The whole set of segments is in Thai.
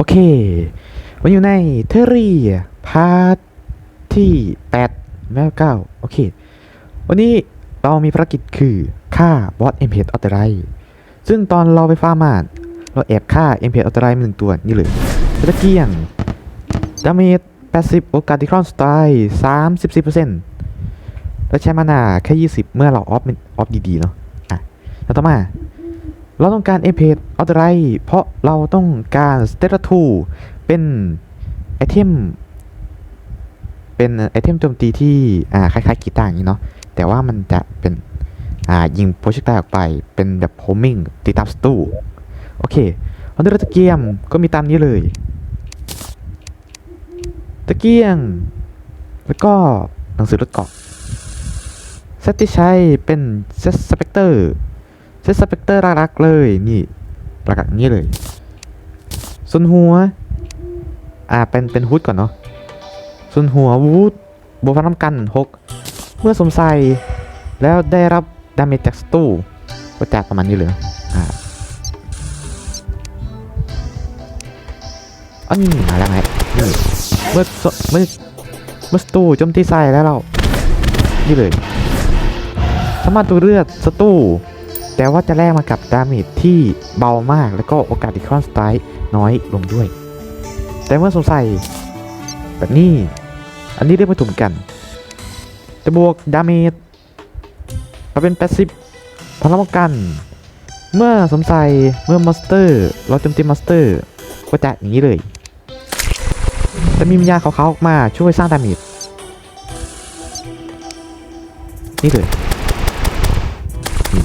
โอเค วันอยู่ในเทอรี่พาร์ทที่8แล้ว9โอเค วันนี้เรามีภารกิจคือฆ่าบอสเอ็มเพดออเตไรซึ่งตอนเราไปฟาร์มาดเราแอบฆ่าเอ็มเพดออเตไรมาหนึ่งตัวนี่เลยตะเกียงดาเมจ80 โอกาสที่ครอนสไตล์34%แล้วใช้มานาแค่ 20 เมื่อเราออฟออฟดีๆเนาะอะแล้วต่อมา เราต้องการเอเพดออเตอร์ไร เพราะเราต้องการสเตตทูเป็นไอเทมเป็นไอเทมโจมตีที่อ่าคล้ายๆกีตาร์อย่างนี้เนาะแต่ว่ามันจะเป็นอ่ายิงโปรเจกต์ไออกไปเป็นแบบโฮมิงตีตามสตูโอเควันนี้เราตะเกียมก็มีตามนี้เลยตะเกียง แล้วก็หนังสือรถเกาะเซตที่ใช้เป็นเซตสเปกเตอร์ ซตสเปกเตอร์รักๆเลยนี่รักๆอย่างนี้เลยส่วนหัว อ่าเป็นเป็นฮูดก่อนเนาะส่วนหัววูดบวกพลังกัน 6 เมื่อสมใส่แล้วได้รับดาเมจจากสตูก็จะประมาณนี้เลยอ่าอันนี้มาแล้วไงนี่เมื่อเมื่อเมื่อสตูโจมตีใส่แล้วเรา นี่เลย สามารถดูเลือดสตู แต่ว่าจะแลกมากับดาเมจที่เบามาก แล้วก็โอกาสที่คอนสไตล์น้อยลงด้วย แต่เมื่อสวมใส่แบบนี้ อันนี้เรียกว่าถุงกัน จะบวกดาเมจมาเป็น 80พลังป้องกัน เมื่อสวมใส่เมื่อมอสเตอร์ เราเต็มตีมอสเตอร์ ก็จะอย่างนี้เลยจะมีวิญญาณขาวๆออกมาช่วยสร้างดาเมจนี่เลย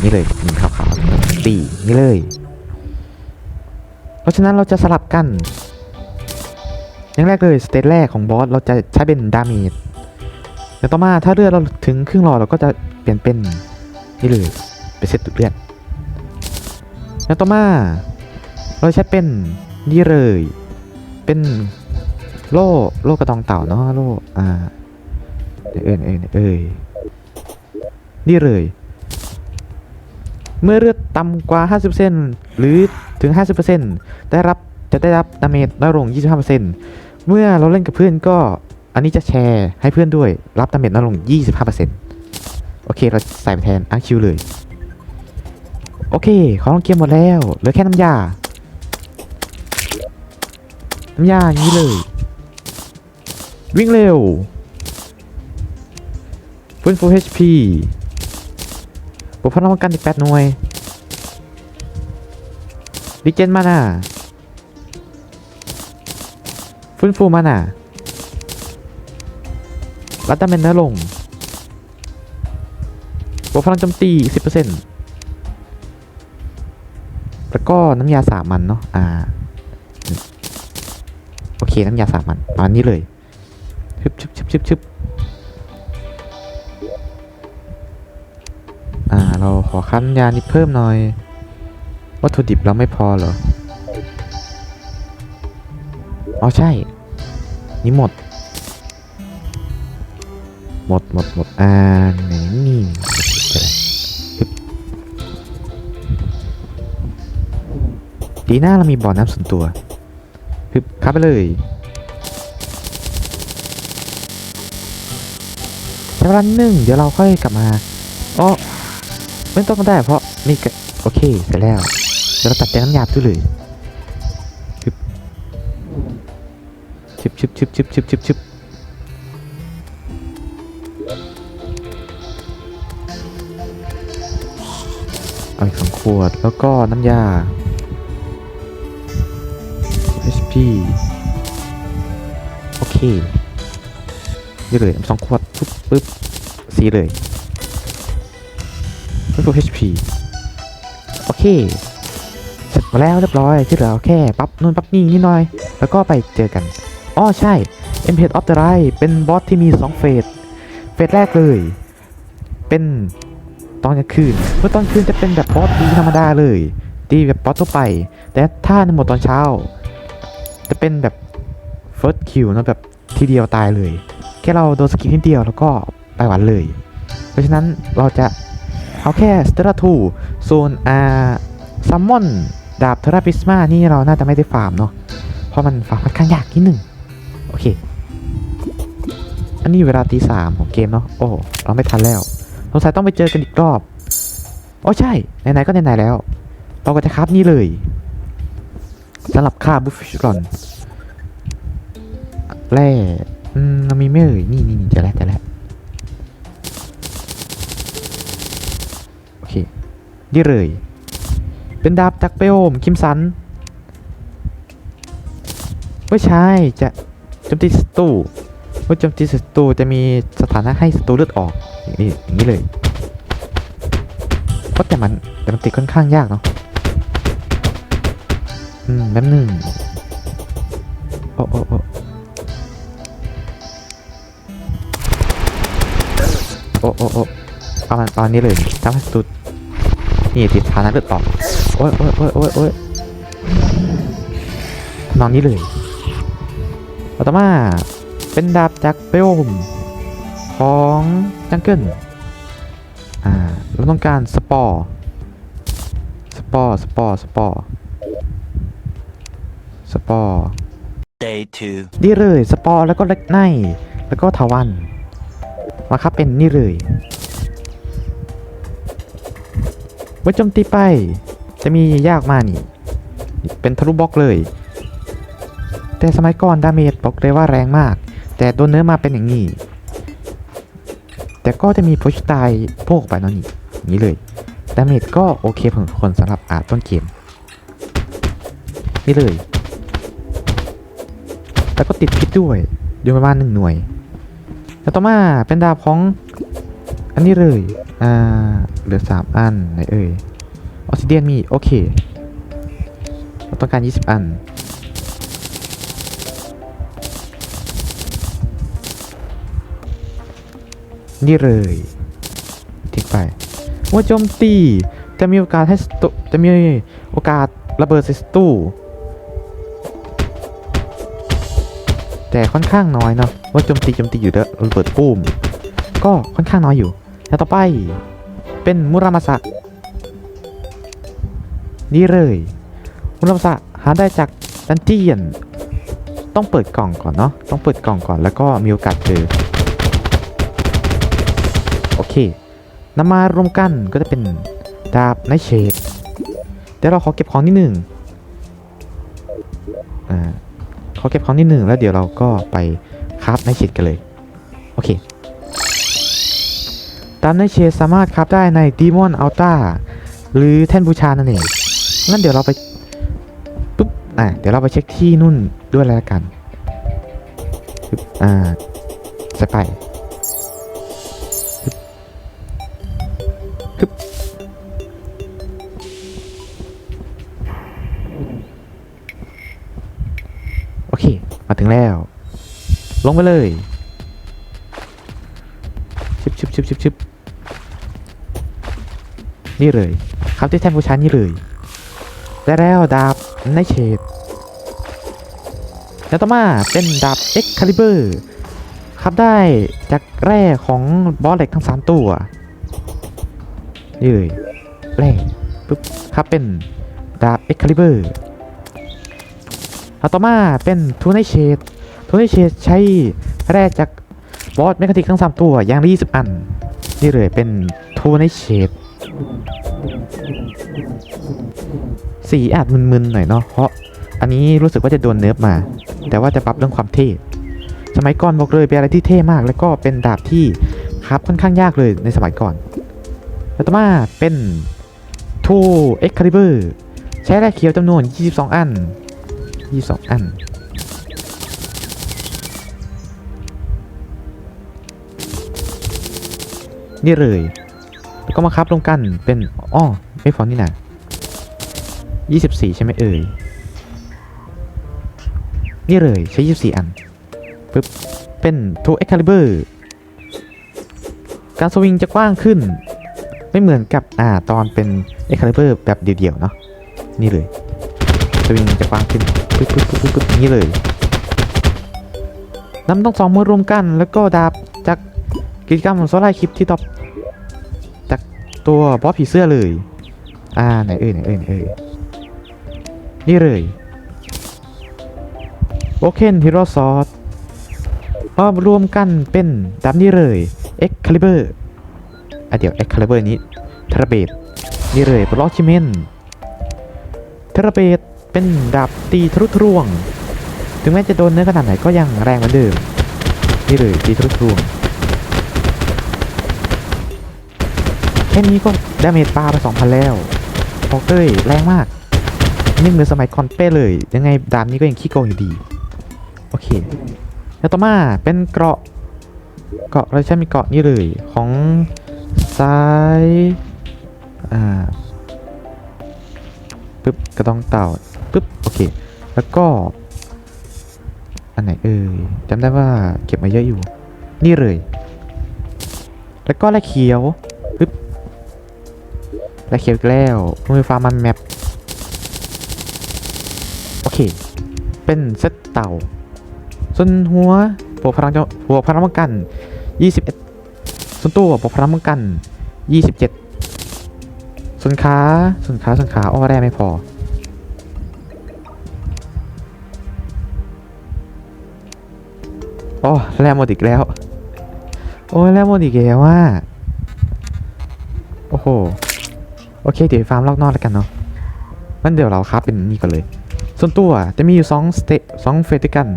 นี่เลยนี่ขาวๆตีนี่เลย เพราะฉะนั้นเราจะสลับกันอย่างแรกเลยสเตจแรกของบอสเราจะใช้เป็นดาเมจแต่ต่อมาถ้าเลือดเราถึงครึ่งหลอดเราก็จะเปลี่ยนเป็นนี่เลยเป็นเซตเลือดแล้วต่อมาเราใช้เป็นนี่เลย เป็นโล่โล่กระตองเต่าเนาะโล่อ่าเอ้ยเอ้ยเอ้ยนี่เลย เมื่อเลือดต่ำกว่า 50%หรือถึง 50%ได้รับจะได้รับดาเมจน้อยลง 25%เมื่อเราเล่นกับเพื่อนก็อันนี้จะแชร์ให้เพื่อนด้วยรับดาเมจน้อยลง 25%โอเค เราใส่ไปแทนอาคิวเลย โอเค ของลงเกมหมดแล้ว เหลือแค่น้ำยา น้ำยาอย่างนี้เลย วิ่งเร็วฟื้นฟู HP บวกพลังป้องกันอีกแปดหน่วยดิเจนมาน่ะฟื้นฟูมาน่ะรัตดาเมนน้อลงบวกพลังโจมตีสิบเปอร์เซ็นต์แล้วก็น้ำยาสามันเนาะ อ่า โอเค น้ำยาสามันประมาณนี้เลยชึบชึบชึบชึบชึบ อ่า เราขอคั้นยานิดเพิ่มหน่อย วัตถุดิบเราไม่พอเหรอ อ๋อใช่ นี่หมด หมดหมดหมดอ่าไหนนี่ดีหน้าเรามีบ่อน้ำส่วนตัวฮึบเข้าไปเลยใช้เวลานนึ่งเดี๋ยวเราค่อยกลับมาอ๋อ ไม่ต้องก็ได้เพราะนี่ก็โอเคเสร็จแล้วเดี๋ยวเราตัดแต่น้ำยาบด้วยเลยชึบชึบชึบชึบชึบชึบชึบชึบเอาอีกสองขวดแล้วก็น้ำยา HP โอเคนี่เลยสองขวดปุ๊บปุ๊บสีเลย ไม่พวก HP โอเคเสร็จมาแล้วเรียบร้อยที่เหลือแค่ปั๊บนู่นปั๊บนี่นิดหน่อย แล้วก็ไปเจอกันอ๋อใช่ e m p a d of the Right เป็นบอสที่มี 2 เฟส เฟสแรกเลย เป็นตอนกลางคืน เมื่อตอนคืนจะเป็นแบบบอสตีธรรมดาเลย ตีแบบบอสทั่วไป แต่ถ้าในหมดตอนเช้า จะเป็นแบบ first kill นะแบบทีเดียวตายเลย แค่เราโดนสกิลนิดเดียวแล้วก็ไปหวันเลย เพราะฉะนั้นเราจะ เอาแค่สเตอร์ทูโซนอาซัมมอนดาบเทราพิสมานี่เราน่าจะไม่ได้ฟาร์มเนาะเพราะมันฟังค่อนข้างยากนิดหนึ่งโอเค อันนี้เวลาตีสามของเกมเนาะโอ้เราไม่ทันแล้วสงสัยต้องไปเจอกันอีกรอบโอ้ใช่ไหนๆก็ไหนๆแล้ว เราก็จะคราบนี่เลยสำหรับค่าบุฟฟิชก่อนแร่อืมเรามีไม่เอ่ยนี่นี่นี่จะแล้วเจะแล้วโอเค นี่เลย เป็นดาบจากเปโอมคิมสันไม่ใช่จะโจมตีศัตรูเมื่อโจมตีศัตรูจะมีสถานะให้ศัตรูเลือดออกอย่างนี้อย่างนี้เลยก็แต่มันแต่มันติดค่อนข้างยากเนาะอืมแป๊บหนึ่งโอ้โอ้โอ้โอ้โอ้โอ้ประมาณตอนนี้เลยทำให้ศัตรู นี่ติดสถานะเลือดออกโอ้ยโอ้ยโอ้ยโอ้ยโอ้ยทำนองนี้เลยต่อมาเป็นดาบจากเปโอมของจังเกิลอ่าเราต้องการสปอร์สปอร์สปอร์สปอร์สปอร์ Day 2. นี่เลยสปอร์แล้วก็เล็กไนแล้วก็ทาวันมาครับเป็นนี่เลย เมื่อโจมตีไป จะมียากมากนี่ เป็นทะลุบล็อกเลย แต่สมัยก่อนดาเมจบอกเลยว่าแรงมาก แต่โดนเนื้อมาเป็นอย่างนี้ แต่ก็จะมีพุชตายโพกไปเนอนนี่นี้เลยดาเมจก็โอเคพอสมควรสำหรับอาต้นเกมนี่เลย แล้วก็ติดพิษด้วยอยู่ประมาณหนึ่งหน่วย แล้วต่อมาเป็นดาบของอันนี้เลย อ่า เหลือสามอันไหนเอ่ยออสซิเดียนมีโอเคเราต้องการ 20 อัน นี่เลยทิ้งไป ว่าโจมตี จะมีโอกาสให้จะมีโอกาสระเบิดใส่ตูแต่ค่อนข้างน้อยเนาะว่าโจมตีโจมตีอยู่แล้วระเบิดปุ้มก็ค่อนข้างน้อยอยู่ แล้วต่อไป เป็นมุรามาสะนี่เลย มุรามาสะหาได้จากดันเจียน ต้องเปิดกล่องก่อนเนาะต้องเปิดกล่องก่อนแล้วก็มีโอกาสเจอโอเคนำมารวมกันก็จะเป็นดาบไนเชดเดี๋ยวเราขอเก็บของนิดหนึ่งอ่าขอเก็บของนิดหนึ่งแล้วเดี๋ยวเราก็ไปคราฟไนเชดกันเลย โอเค ตามไนเชสามารถคราฟได้ในดีมอนอัลต้าหรือแท่นบูชานั่นเองงั้นเดี๋ยวเราไปปุ๊บอะเดี๋ยวเราไปเช็คที่นู่นด้วยแล้วกันปึ๊บอ่าใส่ไปคึบโอเค มาถึงแล้ว ลงไปเลยชิบชิบชิบชิบชิบ นี่เลยครับที่แทนผู้ชานี่เลยแล้วดาบไนเชดแล้วต่อมาเป็นดาบ Excalibur ครับได้จากแร่ของบอสเหล็กทั้ง 3 ตัวนี่เลยแร่ปุ๊บครับเป็นดาบ Excalibur เอาต่อมาเป็นทูนไนเชดทูนไนเชดใช้แร่จากบอสเมกาติกทั้ง 3 ตัวอย่างละ20 อัน นี่เลยเป็นทูนไนเชด สีอาจมึนๆหน่อยเนาะเพราะอันนี้รู้สึกว่าจะโดนเนิร์ฟมา แต่ว่าจะปรับเรื่องความเท่สมัยก่อนบอกเลยเป็นอะไรที่เท่มาก แล้วก็เป็นดาบที่ครับค่อนข้างยากเลยในสมัยก่อนแล้วต่อมาเป็นทูเอ็กคาลิเบอร์ใช้แร่เขียวจำนวน 22 อัน 22 อัน นี่เลย แล้วก็มาครับลงกันเป็นอ้อไม่ฟอนนี่นะ24 ใช่ไหมเอ่ย นี่เลยใช้ 24 อันปึ๊บเป็นทูเอ็กคาลิเบอร์การสวิงจะกว้างขึ้น ไม่เหมือนกับอ่าตอนเป็นเอ็กคาลิเบอร์แบบเดี่ยวๆเนาะนี่เลยสวิงจะกว้างขึ้นปึ๊บปึ๊บปึ๊บปึ๊บนี้เลยนำต้องสองมารวมกัน แล้วก็ดาบจากกิจกรรมของโซล่าคลิปที่ตอบ ตัวบอสผีเสื้อเลย อ่าไหนเอ่ยไหนเอ่ยไหนเอ่ยนี่เลยโอเคนฮีโร่ซอสมารวมกันเป็นดาบนี้เลย Excalibur อะเดี๋ยว Excalibur นี้เทราเบตนี่เลยบล็อกชิเมนเทราเบตเป็นดาบตีทะลุทะลวง ถึงแม้จะโดนเนื้อขนาดไหนก็ยังแรงเหมือนเดิม นี่เลยตีทะลุทะลวง แค่นี้ก็ดาเมจปลาไป 2,000 แล้วบอกเลยแรงมาก นี่เหมือนสมัยคอนเป้เลย ยังไงดามนี้ก็ยังขี้โกงอยู่ดี โอเค แล้วต่อมาเป็นเกราะ เกราะเราใช้มีเกราะนี่เลยของซ้ายอ่าปึ๊บกระดองเต่าปึ๊บโอเค แล้วก็ อันไหนเอ่ยจำได้ว่าเก็บมาเยอะอยู่ นี่เลย แล้วก็ละเขียว ปึ๊บละเขียวอีกแล้วมือฟาร์มันแมปโอเค เป็นเซตเต่า ส่วนหัวบวกพลังเจ้าบวกพลังป้องกัน 21 ส่วนตัวบวกพลังป้องกัน 27 ส่วนขาส่วนขาส่วนขาอ้อแร่ไม่พอ โอ้แร่หมดอีกแล้ว โอ้ยแร่หมดอีกแล้วว่าโอ้โห โอเคเดี๋ยวฟาร์มรอบนอกแล้วกันเนาะงั้นเดี๋ยวเราครับเป็นนี่ก่อนเลย ส่วนตัวจะมีอยู่สองสเตสองเฟสด้วยกัน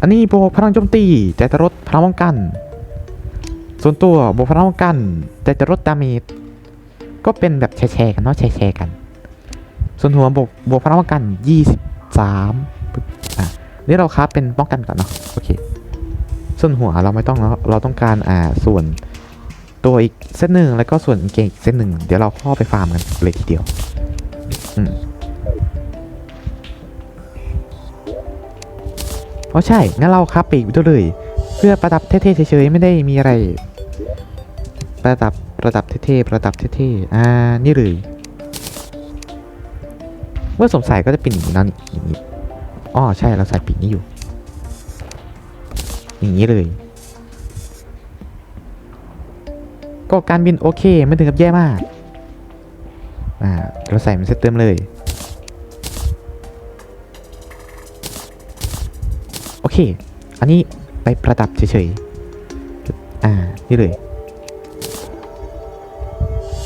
อันนี้บวกพลังโจมตีแต่จะลดพลังป้องกัน ส่วนตัวบวกพลังป้องกัน แต่จะลดดาเมจก็เป็นแบบแชร์กันเนาะแชร์กัน ส่วนหัวบวกบวกพลังป้องกัน23ปึ๊บอะนี่เราครับเป็นป้องกันก่อนเนาะโอเค ส่วนหัวเราไม่ต้องแล้วเราต้องการอ่าส่วน ตัวอีกเส้นหนึ่งแล้วก็ส่วนเกงอีกเส้นหนึ่งเดี๋ยวเราเข้าไปฟาร์มกันเลยทีเดียวอืมอ๋อใช่ งั้นเราครับปีกไปด้วยเลย เพื่อประดับเท่ๆเฉยๆไม่ได้มีอะไร ประดับประดับเท่ๆประดับเท่ๆอ่านี่เลยเมื่อสงสัยก็จะเป็นอย่างนี้นาะนี่อย่างนี้อ๋อใช่เราใส่ปีกนี้อยู่ อย่างนี้เลย ก็การบินโอเคไม่ถึงกับแย่มาก อ่าเราใส่มันเซตเติมเลย โอเค อันนี้ไปประดับเฉยๆ อ่า นี่เลย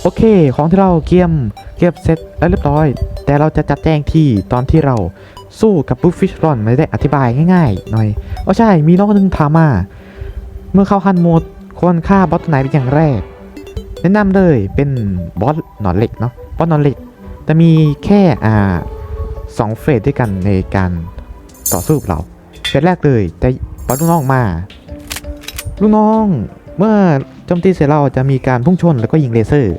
โอเค ของที่เราเกียมเก็บเสร็จแล้วเรียบร้อย แต่เราจะจัดแจงที่ตอนที่เราสู้กับบุ๊ฟฟิชรอนไม่ได้อธิบายง่ายๆ หน่อยโอ้ใช่ มีน้องคนหนึงถามมา เมื่อเข้าฮันโหมดควรฆ่าบอสไหนเป็นอย่างแรก แนะนำเลยเป็นบอสหนอนเหล็กเนาะบอสหนอนเหล็กแต่มีแค่อ่าสองเฟสด้วยกันในการต่อสู้เราเฟสแรกเลยจะปาลูกน้องมาลูกน้องเมื่อโจมตีเสร็จเราจะมีการพุ่งชนแล้วก็ยิงเลเซอร์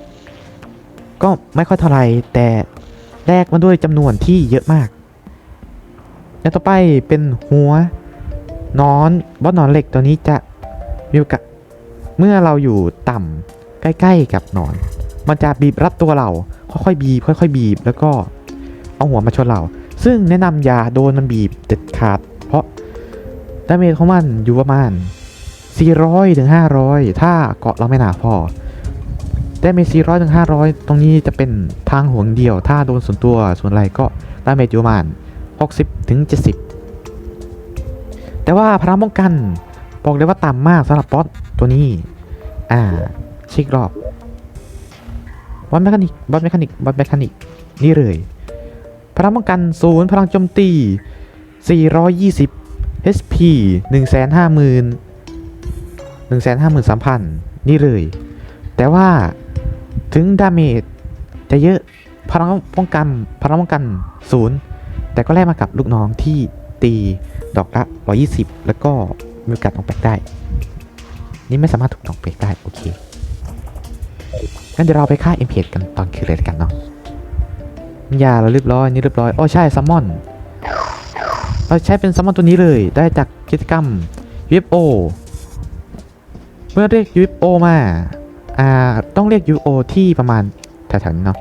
ก็ไม่ค่อยเท่าไรแต่แลกมาด้วยจำนวนที่เยอะมากอย่างต่อไปเป็นหัวนอนบอสนอนเหล็กตัวนี้จะมีโอกาสเมื่อเราอยู่ต่ำ ใกล้ ๆ กับหนอน มันจะบีบรัดตัวเราค่อยๆบีบค่อยๆบีบ แล้วก็เอาหัวมาชนเรา ซึ่งแนะนำอย่าโดนมันบีบเด็ดขาด เพราะดาเมจของมันอยู่ประมาณ 400ถึง500 ถ้าเกาะเราไม่หนาพอดาเมจ400ถึง500 ตรงนี้จะเป็นทางห่วงเดียว ถ้าโดนส่วนตัวส่วนอะไรก็ดาเมจอยู่ประมาณ 60ถึง70 แต่ว่าพลังป้องกันบอกเลยว่าต่ำมากสำหรับบอสตัวนี้ อ่า ช็ครอบบอสแมคานิกบอสแมคานิกบอสแมคานิกนี่เลย พลังป้องกันศูนย์พลังโจมตี 420 HP 150,000 153,000 นี่เลย แต่ว่าถึงดาเมจจะเยอะพลังป้องกันพลังป้องกันศูนย์แต่ก็แลกมากับลูกน้องที่ตีดอกละ 120 แล้วก็มีโอกาสตองแปลกได้ นี่ไม่สามารถถูกตองแปลกได้ โอเค งั้นเดี๋ยวเราไปฆ่าเอ็มเพกันตอนคืนเลยกันเนาะยาเราเรียบร้อยนี่เรียบร้อยอ๋อใช่ซัมมอน เราใช้เป็นซัมมอนตัวนี้เลย ได้จากกิจกรรม UFO เมื่อเรียก UFO มาอ่าต้องเรียก UFO ที่ประมาณแถวๆนี้เนาะ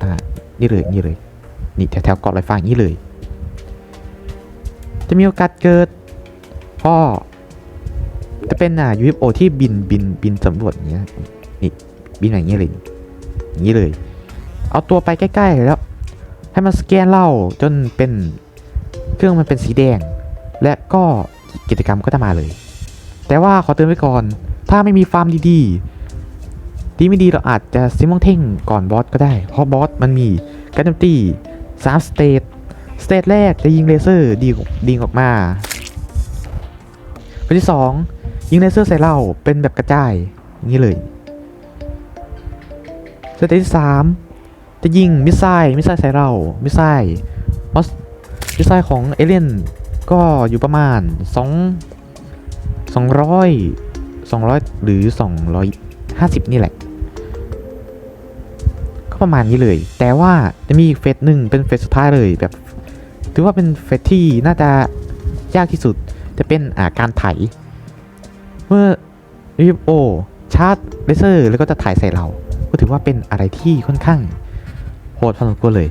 อ่านี่เลยนี่เลยนี่แถวๆเกาะลอยฟ้าอย่างนี้เลย จะมีโอกาสเกิดพ่อจะเป็นอ่า UFO ที่บินบินบินสำรวจอย่างเงี้ยนี่ บินอย่างนี้เลยอย่างนี้เลย เอาตัวไปใกล้ๆแล้ว ให้มันสแกนเราจนเป็นเครื่องมันเป็นสีแดง และก็กิจกรรมก็จะมาเลย แต่ว่าขอเตือนไว้ก่อน ถ้าไม่มีฟาร์มดีๆดีไม่ดีเราอาจจะซิมองเท่งก่อนบอสก็ได้ เพราะบอสมันมีการโจมตีสามสเตตสเตตแรกจะยิงเลเซอร์ดีดีออกมาเป็นที่สองยิงเลเซอร์ใส่เราเป็นแบบกระจายอย่างนี้เลย สเตตที่สามจะยิงมิสไซล์มิสไซล์ใส่เรา มิสไซล์มอสมิสไซล์ของเอเลียนก็อยู่ประมาณ2 200 200หรือ250นี่แหละ ก็ประมาณนี้เลย แต่ว่าจะมีเฟสหนึ่งเป็นเฟสสุดท้ายเลยแบบ ถือว่าเป็นเฟสที่น่าจะยากที่สุดจะเป็นอาการไถ เมื่อรีบโอชาร์จเลเซอร์แล้วก็จะถ่ายใส่เรา ก็ถือว่าเป็นอะไรที่ค่อนข้างโหดพอสมควรเลย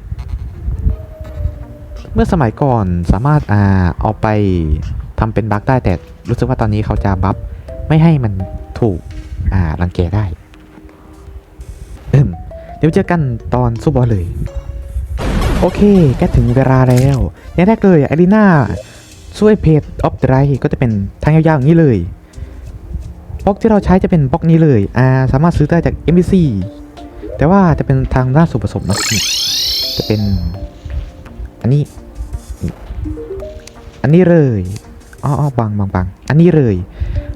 เมื่อสมัยก่อนสามารถอ่าเอาไปทำเป็นบั๊กได้แต่รู้สึกว่าตอนนี้เขาจะบัฟไม่ให้มันถูกอ่ารังแกได้เอิมเดี๋ยวเจอกันตอนสู้บอลเลย โอเคก็ถึงเวลาแล้วอย่างแรกเลยอารีนาช่วยเพจออฟไดรก็จะเป็นทางยาวๆอย่างนี้เลย บล็อกที่เราใช้จะเป็นบล็อกนี้เลย อ่า สามารถซื้อได้จาก MBC แต่ว่าจะเป็นทางด้านส่วนผสมนะจะเป็น อันนี้ อันนี้เลยอ๋อบางบางบางอันนี้เลย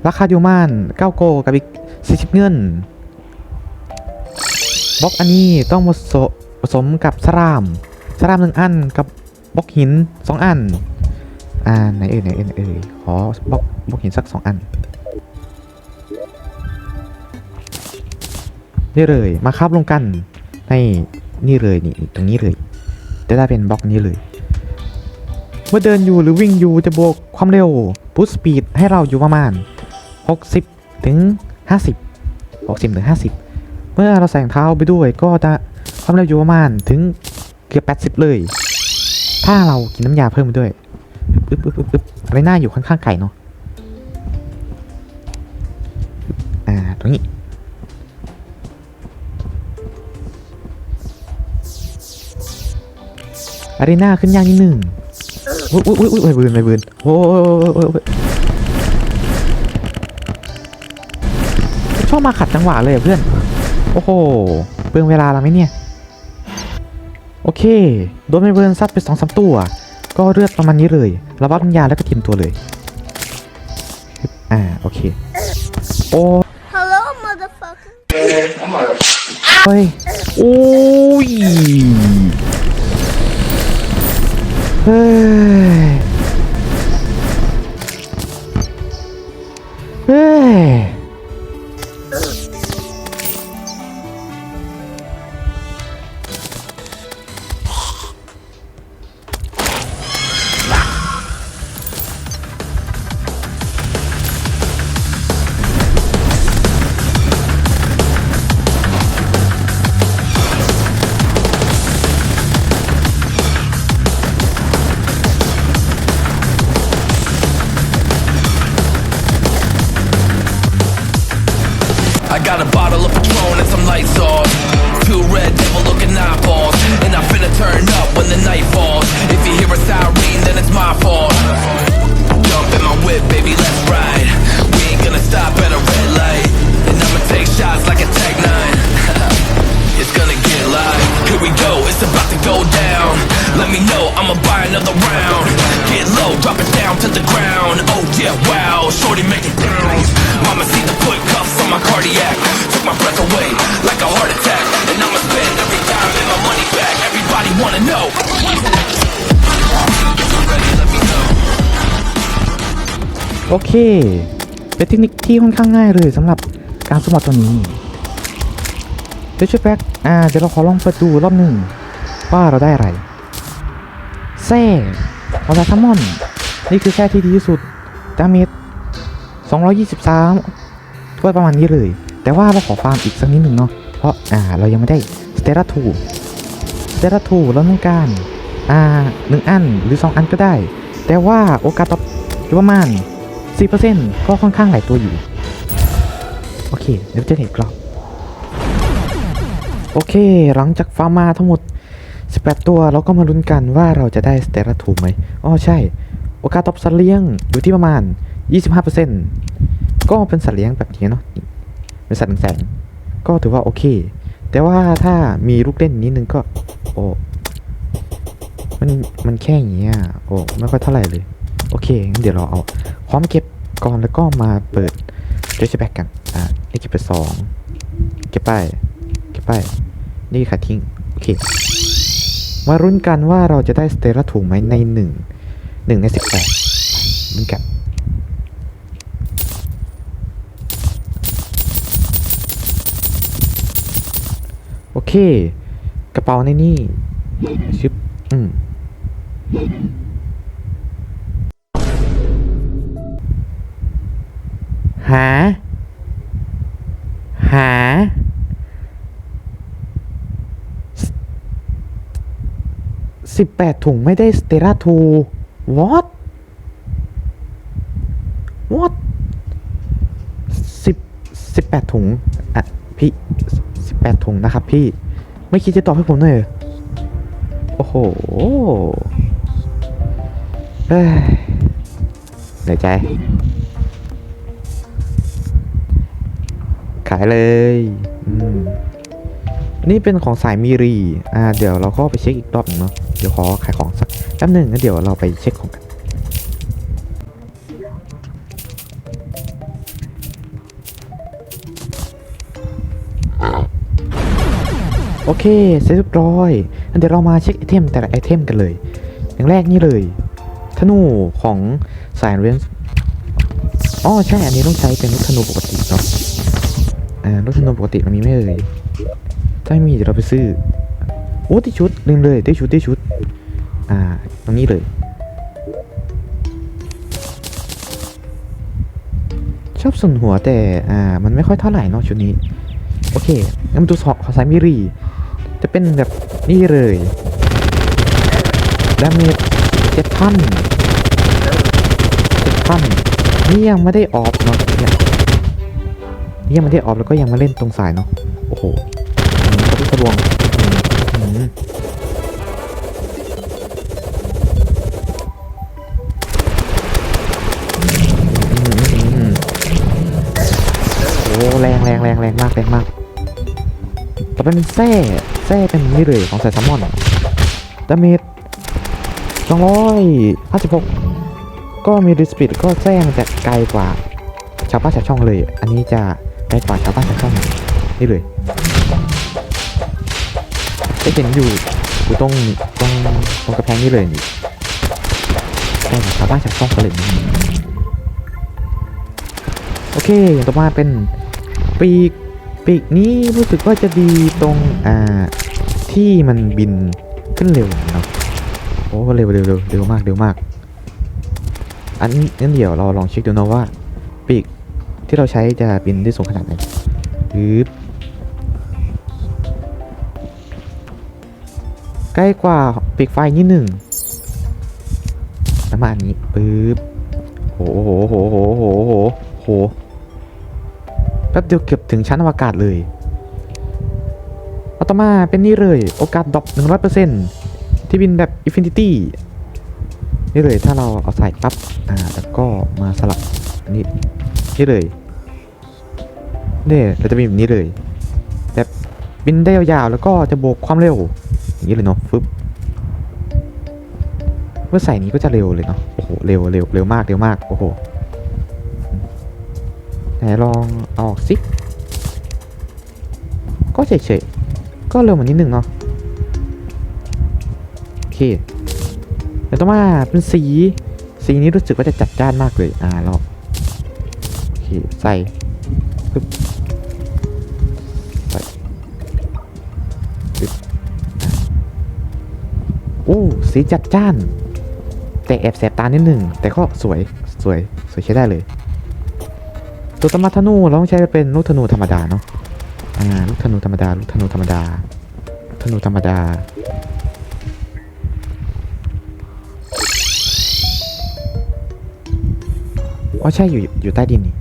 ราคาอยู่ม่าน9โกกับอีก40 เงินบล็อกอันนี้ต้องผสมผสมกับสรามสรามหนึ่งอันกับบล็อกหิน 2 อัน อ่าไหนเอ่ยไหนเอ่ยไหนเอ่ยขอบล็อกบล็อกหินสัก 2 อัน นี่เลยมาคาบลงกันในนี่เลยนี่ตรงนี้เลยจะได้เป็นบล็อกนี้เลย เมื่อเดินอยู่หรือวิ่งอยู่จะบวกความเร็ว boost speed ให้เราอยู่ประมาณ 60 ถึง 50 60 ถึง 50 เมื่อเราใส่รองเท้าไปด้วยก็จะความเร็วอยู่ประมาณถึงเกือบ80 เลย ถ้าเรากินน้ำยาเพิ่มไปด้วยอึ๊บอึ๊บอึ๊บอึ๊บอะไรหน้าอยู่ค่อนข้างไกลเนาะอ่าตรงนี้ อารีนาขึ้นยากนิดหนึ่งอุ้ยอุ้ยอุ้ยอุ้ยไม่บืนไม่บืนโอ้ยโอ้ยโอ้ยโอ้ยโอ้ยชอบมาขัดจังหวะเลยเพื่อน โอ้โหเปลืองเวลาเราไหมเนี่ย โอเค โดนไม่เบิร์นซัดไปสองสามตัว ก็เลือดประมาณนี้เลยระบัดยาแล้วก็ทีมตัวเลย อ่า โอเค โอ้ Hello, motherfucker. เฮ้ย โอเค เป็นเทคนิคที่ค่อนข้างง่ายเลยสำหรับการสมัครตัวนี้เดี๋ยวช่วยแป๊กอ่าเดี๋ยวเราขอลองเปิดดูรอบหนึ่งว่าเราได้อะไรแซ่ออซาซัมมอน นี่คือแซ่ที่ดีที่สุดดาเมจ223 ก็ประมาณนี้เลย แต่ว่าเราขอฟาร์มอีกสักนิดหนึ่งเนาะ เพราะอ่าเรายังไม่ได้สเตราทูสเตราทูเราต้องการอ่าหนึ่งอันหรือ 2 อันก็ได้ แต่ว่าโอกาสตอบอประมาณ 4%ก็ค่อนข้างหลายตัวอยู่ โอเคเดี๋ยวจะเห็นกรอบ โอเค หลังจากฟาร์มมาทั้งหมด 18 ตัวเราก็มาลุ้นกันว่าเราจะได้สเตรัทูกไหมอ๋อใช่ โอกาสตบสัตว์เลี้ยงอยู่ที่ประมาณ 25%ก็เป็นสัตว์เลี้ยงแบบนี้เนาะเป็นสัตว์แสงๆก็ถือว่าโอเค แต่ว่าถ้ามีลูกเล่นนิดนึงก็ โอ้มันมันแค่อย่างเงี้ยโอ้ไม่ค่อยเท่าไหร่เลย โอเคงั้นเดี๋ยวเราเอาพร้อมเก็บ ก่อนแล้วก็มาเปิดเดชแบ็กกัน อ่านี่เก็บไปสองเก็บไป เก็บไป นี่ค่ะทิ้ง โอเค มารุ้นกันว่าเราจะได้สเตรัถูกไหมในหนึ่ง หนึ่งในสิบแปดรุ้นกันโอเค กระเป๋าในนี่ชึบอืม หา หา สิบแปดถุงไม่ได้สเตราทู what what สิบสิบแปดถุง อะ พี่สิบแปดถุงนะครับพี่ ไม่คิดจะตอบให้ผมหน่อยโอ้โหเอ้ยเหนื่อยใจายเลยอืมนี่เป็นของสายมีรี อ่า เดี๋ยวเราก็ไปเช็คอีกรอบหนึงเนาะ เดี๋ยวขอขายของสักแป๊บหนึ่งแล้วเดี๋ยวเราไปเช็คของกัน โอเค เสร็จเรียบร้อยงั้นเดี๋ยวเรามาเช็คไอเทมแต่ละไอเทมกันเลย อย่างแรกนี่เลย ธนูของสายเรนอ๋อใช่ อันนี้ต้องใช้เป็นลูกธนูปกติเนาะ อ่าลูกธนูปกติมันมีไม่เอ่ยถ้าไม่มีเดี๋ยวเราไปซื้อ โอ้ที่ชุดลืมเลยได้ชุดได้ชุด อ่า ตรงนี้เลย ชอบส่วนหัวแต่อ่ามันไม่ค่อยเท่าไหร่เนอะชุดนี้ โอเคงั้นมาดูสของสายมิรี จะเป็นแบบนี่เลยดาเมจเจ็ดพันเจ็ดพันนี่ยังไม่ได้ออฟเนาะ นี่ยนี่ยังไม่ได้ออฟแล้วก็ยังมาเล่นตรงสายเนาะ โอ้โหกระตุกกระดวงอืมอืมอืมอืมโอ้แรงแรงแรงแรงมากแรงมากต่อไปเป็นแส้แส้เป็นนี่เลยของสายซลมอนดาเมจสองร้อยห้าสิบหกก็มีดิสปิดก็แส้มันจะไกลกว่า ชาวบ้านชาวช่องเลย อันนี้จะ ไกลกว่าชาวบ้านชาวช่องนี่เลยจะเห็นอยู่อยู่ตรงตรงตรงกระแพงนี่เลยนี่ใกล้กว่าชาวบ้านชาวช่องเขาเลยโอเคอย่างต่อมาเป็นปีกปีกนี้รู้สึกว่าจะดีตรงอ่าที่มันบินขึ้นเร็วเนาะโอ้เร็วเร็วเร็วเร็วมากเร็วมาก อันนี้งั้นเดี๋ยวเราลองเช็คดูนะว่าปีก ที่เราใช้จะบินได้สูงขนาดไหนปึ๊บใกล้กว่าปีกไฟนิดหนึ่งแล้วมาอันนี้ปึ๊บโหโหโหโหโหโหโหแป๊บเดียวเกือบถึงชั้นอวกาศเลยเอาต่อมาเป็นนี่เลย โอกาสดรอป100%ที่บินแบบ Infinity นี่เลยถ้าเราเอาใส่ปั๊บอ่าแล้วก็มาสลับอันนี้นี่เลย เนี่ยเราจะบินแบบนี้เลยแบบบินได้ยาวๆแล้วก็จะบวกความเร็ว อย่างนี้เลยเนาะฟึบเมื่อใส่นี้ก็จะเร็วเลยเนาะโอ้โหเร็วเร็วเร็วมากเร็วมากโอ้โหไหนลองเอาออกสิก็เฉยๆก็เร็วเหมือนนิดนึงเนาะโอเคเดี๋ยวต่อมาเป็นสีสีนี้รู้สึกว่าจะจัดจ้านมากเลยอ่าเราโอเคใส่ปึ๊บ อ้สีจัดจ้าน แต่แอบแสบตานิดหนึ่ง แต่ก็สวยสวยสวยใช้ได้เลย ตัวตมาธนูเราต้องใช้เป็นลูกธนูธรรมดาเนาะอ่าลูกธนูธรรมดาลูกธนูธรรมดาธนูธรรมดาอ๋อใช่อยู่อยู่ใต้ดินนี่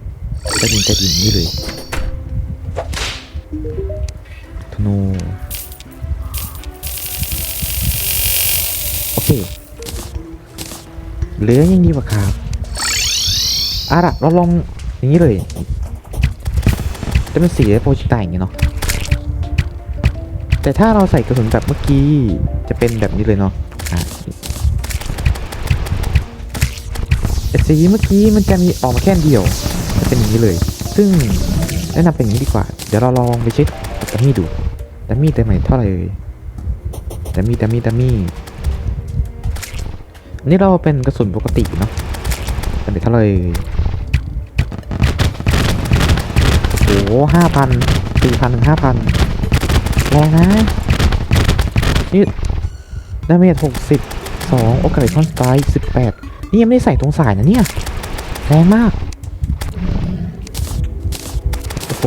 ใต้ดินใต้ดินนี่เลยธนู โอเค เหลือยังดีกว่าครับอะละเราลองอย่างนี้เลย จะเป็นสีโปรจิตายอย่างเงี้เนาะ แต่ถ้าเราใส่กระสุนแบบเมื่อกี้ จะเป็นแบบนี้เลยเนาะอะแต่สีเมื่อกี้มันจะมีออกมาแค่เดียว จะเป็นอย่างนี้เลย ซึ่งแนะนำเป็นอย่างนี้ดีกว่า เดี๋ยวเราลองไปเช็คดัมมี่ดูดัมมี่เต็มไหนเท่าไหร่เอ่ยดัมมี่ดัมมี่ดัมมี่ นนี้เราเป็นกระสุนปกติเนาะเต็มไหนเท่าไหร่เอ่ยโอ้โหห้าพันสี่พันถึงห้าพันแรงนะนี่ดาเมจหกสิบสองโอกาสคอนสไตล์สิบแปดนี่ยังไม่ได้ใส่ตรงสายนะเนี่ยแรงมาก โอ้โห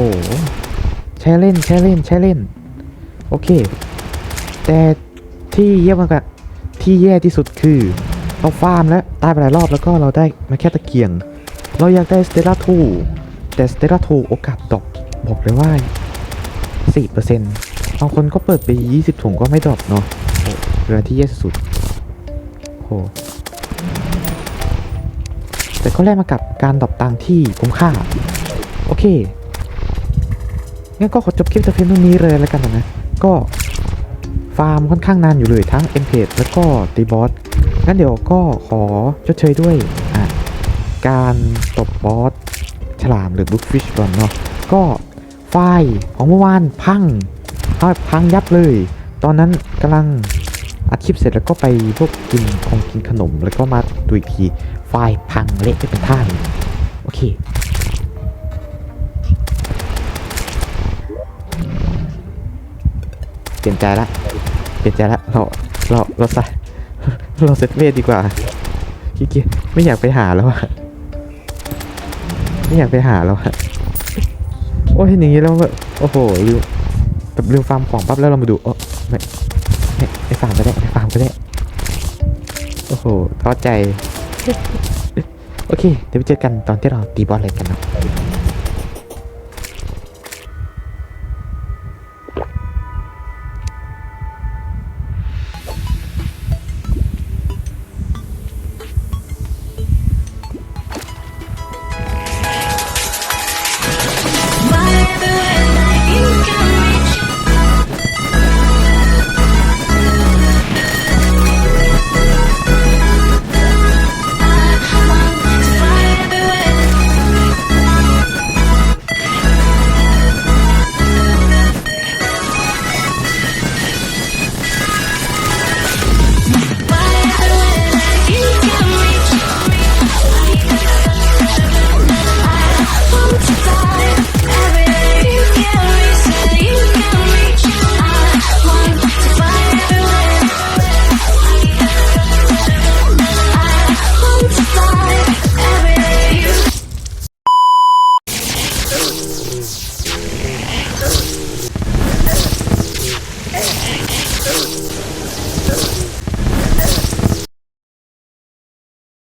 ใช้เล่นใช้เล่นใช้เล่น โอเค แต่ที่แย่มากอะที่แย่ที่สุดคือ เราฟาร์มแล้วตายไปหลายรอบแล้วก็เราได้มาแค่ตะเกียง เราอยากได้สเตลล่าทูแต่สเตลล่าทูโอกาสดรอปบอกเลยว่า 4%บางคนก็เปิดไป 20 ถุงก็ไม่ดรอปเนาะเรือที่แย่สุดโหแต่ก็แลกมากับการดรอปตังที่คุ้มค่า โอเค งั้นก็ขอจบคลิปแต่เพียงเท่านี้เลยแล้วกันนะ ก็ฟาร์มค่อนข้างนานอยู่เลยทั้งเอ็มเพจแล้วก็ตีบอส งั้นเดี๋ยวก็ขอชดเชยด้วยการตบบอสฉลามหรือบุ๊กฟิชก่อนเนาะก็ไฟล์ของเมื่อวานพังเอาพังยับเลย ตอนนั้นกำลังอัดคลิปเสร็จแล้วก็ไปพวกกินคงกินขนมแล้วก็มาดูอีกทีไฟล์พังเละเป็นท่าเลยโอเค เปลี่ยนใจละ เปลี่ยนใจละเราเราเราใส่ เราเซตเวทดีกว่าขี้เกียจไม่อยากไปหาแล้วอะไม่อยากไปหาแล้วอะโอ้ยอย่างนี้แล้วแบบโอ้โหลืมแบบลืมฟาร์มของปั๊บแล้วเรามาดูเออไม่ไม่ไม่ฟาร์มก็ได้ไม่ฟาร์มก็ได้โอ้โหท้อใจ โอเค เดี๋ยวไปเจอกันตอนที่เราตีบอสอะไรกันเนาะ